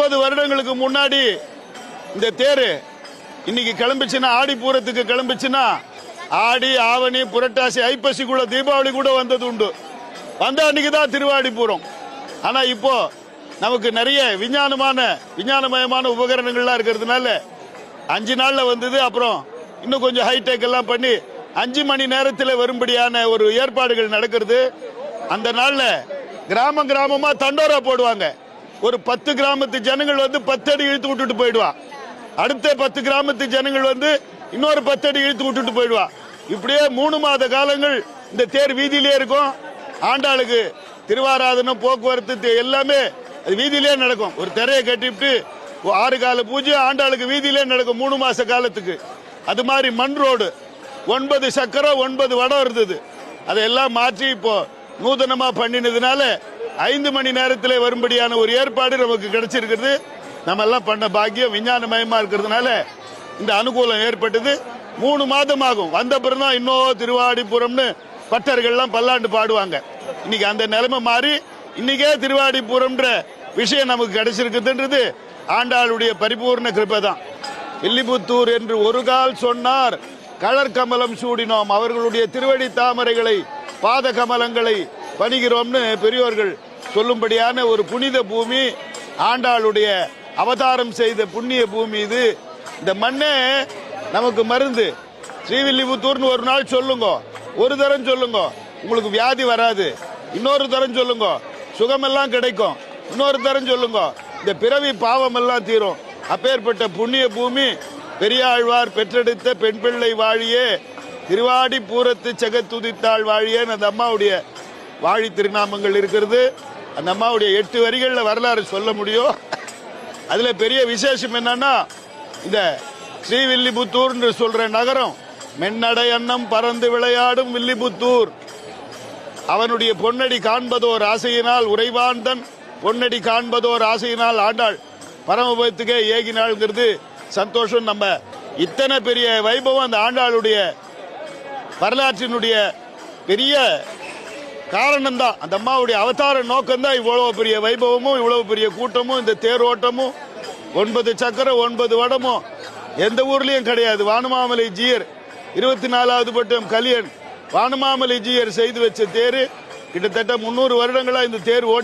முப்பது வருடங்களுக்கு முன்னாடி இந்த தேரு இன்னைக்கு கிளம்பிச்சுன்னா ஆடி பூரத்துக்கு கிளம்பிச்சுன்னா ஆடி ஆவணி புரட்டாசி ஐப்பசிக்குள்ள தீபாவளி கூட வந்தது உண்டு. வந்த அன்னைக்கு தான் திருவாடிபுரம் ஆனா இப்போ நமக்கு நிறைய விஞ்ஞானமான விஞ்ஞானமயமான உபகரணங்கள்லாம் இருக்கிறதுனால அஞ்சு நாள்ல வந்தது அப்புறம் இன்னும் கொஞ்சம் ஹைடெக் எல்லாம் பண்ணி அஞ்சு மணி நேரத்தில் வரும்படியான ஒரு ஏற்பாடுகள் நடக்கிறது. அந்த நாளில் கிராமம் கிராமமாக தண்டோரா போடுவாங்க. ஒரு பத்து கிராமத்து ஜனங்கள் வந்து பத்து அடி இழுத்து விட்டுட்டு போயிடுவா. அடுத்த பத்து கிராமத்து ஜனங்கள் வந்து இன்னொரு பத்து அடி இழுத்து விட்டுட்டு போயிடுவா. இப்படியே மூணு மாத காலங்கள் இந்த தேர் வீதியிலே இருக்கும். ஆண்டாளுக்கு திருவாராதனம் போக்குவரத்து தே- எல்லாமே அது வீதியிலே நடக்கும். ஒரு திரையை கட்டிவிட்டு ஆறு கால பூஜை ஆண்டாளுக்கு வீதியிலே நடக்கும் மூணு மாச காலத்துக்கு. அது மாதிரி மண் ரோடு. ஒன்பது சக்கரம் ஒன்பது வடம் இருந்தது. அதையெல்லாம் மாற்றி இப்போ நூதனமா பண்ணினதுனால ஐந்து மணி நேரத்தில் வரும்படியான ஒரு ஏற்பாடு நமக்கு கிடைச்சிருக்கிறது. நம்ம எல்லாம் பண்ண பாக்கியம் விஞ்ஞானமயமா இருக்கிறதுனால இந்த அனுகூலம் ஏற்பட்டது. மூணு மாதம் ஆகும். வந்த பிறந்தான் இன்னும் திருவாடிபுரம்னு பட்டர்கள்லாம் பல்லாண்டு பாடுவாங்க. இன்னைக்கு அந்த நிலைமை மாறி இன்னைக்கே திருவாடிபுரம்ன்ற விஷயம் நமக்கு கிடைச்சிருக்குதுன்றது ஆண்டாளுடைய பரிபூர்ண கிருபை தான். வில்லிபுத்தூர் என்று ஒரு கால் சொன்னார். கலர் கமலம் சூடினோம். அவர்களுடைய திருவடி தாமரைகளை பாத கமலங்களை பணிகிறோம்னு பெரியோர்கள் சொல்லும்படியான ஒரு புனித பூமி ஆண்டாளுடைய அவதாரம் செய்த புண்ணிய பூமி இது. இந்த மண்ணே நமக்கு மருந்து. ஸ்ரீவில்லிபுத்தூர்னு ஒரு நாள் சொல்லுங்க. ஒரு தரம் சொல்லுங்க. உங்களுக்கு வியாதி வராது. இன்னொரு தரம் சொல்லுங்க. சுகமெல்லாம் கிடைக்கும். இன்னொரு தரம் சொல்லுங்க. இந்த பிறவி பாவம் எல்லாம் தீரும். அப்பேற்பட்ட புண்ணிய பூமி பெரியாழ்வார் பெற்றெடுத்த பெண் பிள்ளை வாழியே திருவாடி பூரத்து செகத்துதித்தாள் வாழியேன்னு அந்த அம்மாவுடைய வாழி திருநாமங்கள் இருக்கிறது. அந்த அம்மாவுடைய எட்டு வரிகளில் வரலாறு சொல்ல முடியும். அதில் பெரிய விசேஷம் என்னன்னா இந்த ஸ்ரீவில்லிபுத்தூர் என்று சொல்ற நகரம் மென்னடை அன்னம் பறந்து விளையாடும் வில்லிபுத்தூர். அவனுடைய பொன்னடி காண்பதோர் ஆசையினால் உறைவாந்தன் பொன்னடி காண்பதோர் ஆசையினால் ஆண்டாள். பரமபத்துக்கே ஏகினாள்ங்கிறது சந்தோஷம். நம்ம இத்தனை பெரிய வைபவம் அந்த ஆண்டாளுடைய வரலாற்றினுடைய பெரிய காரணம் தான் அந்த அம்மாவுடைய அவதார நோக்கம் தான் இவ்வளவு பெரிய வைபவமும் இவ்வளவு பெரிய கூட்டமும் இந்த தேரோட்டமும் ஒன்பது சக்கரம் ஒன்பது வடமும் எந்த ஊர்லயும் கிடையாது. வானுமாமலை ஜீயர் இருபத்தி நாலாவது பட்டம் கலியன் வானுமாமலை ஜீயர் செய்து வச்ச தேர் கிட்டத்தட்ட முன்னூறு வருடங்களா இந்த தேர் ஓடி